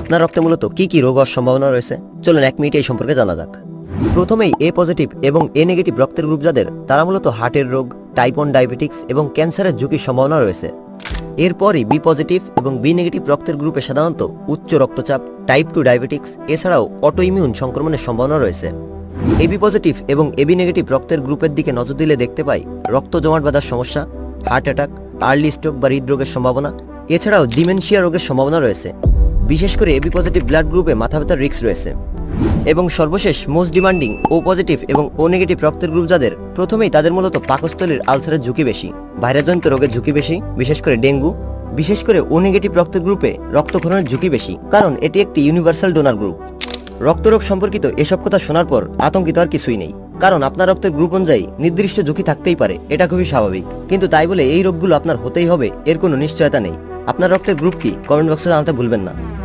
আপনার রক্তে মূলত কি কি রোগ হওয়ার সম্ভাবনা রয়েছে? চলুন এক মিনিটে এই সম্পর্কে জানা যাক। প্রথমেই এ পজিটিভ এবং এ নেগেটিভ রক্তের গ্রুপ যাদের, তারা মূলত হার্টের রোগ, টাইপ ওয়ান ডায়াবেটিক্স এবং ক্যান্সারের ঝুঁকির সম্ভাবনা রয়েছে। এরপরই বি পজিটিভ এবং বি নেগেটিভ রক্তের গ্রুপে সাধারণত উচ্চ রক্তচাপ, টাইপ টু ডায়াবেটিক্স এছাড়াও অটো ইমিউন সংক্রমণের সম্ভাবনা রয়েছে। এবি পজিটিভ এবং এবি নেগেটিভ রক্তের গ্রুপের দিকে নজর দিলে দেখতে পাই রক্ত জমাট বাঁধার সমস্যা, হার্ট অ্যাটাক, আর্লি স্ট্রোক বা হৃদরোগের সম্ভাবনা, এছাড়াও ডিমেনশিয়া রোগের সম্ভাবনা রয়েছে। বিশেষ করে এবি পজিটিভ ব্লাড গ্রুপে মাথা ব্যথার রিস্ক রয়েছে। এবং সর্বশেষ মোস্ট ডিমান্ডিং ও পজিটিভ এবং ও নেগেটিভ রক্তের গ্রুপ যাদের, প্রথমেই তাদের মূলত পাকস্থলীর আলসারের ঝুঁকি বেশি। ভাইরাসজনিত রোগের ঝুঁকি বেশি, বিশেষ করে ডেঙ্গু। বিশেষ করে ও নেগেটিভ রক্তের গ্রুপে রক্তক্ষরণের ঝুঁকি বেশি, কারণ এটি একটি ইউনিভার্সাল ডোনার গ্রুপ রক্তরোগ সম্পর্কিত এসব কথা শোনার পর আতঙ্কিত আর কিছুই নেই। কারণ আপনার রক্তের গ্রুপ অনুযায়ী নির্দিষ্ট ঝুঁকি থাকতেই পারে, এটা খুবই স্বাভাবিক। কিন্তু তাই বলে এই রোগগুলো আপনার হতেই হবে, এর কোনো নিশ্চয়তা নেই। আপনার রক্তের গ্রুপ কি? কমেন্ট বক্সে জানাতে ভুলবেন না।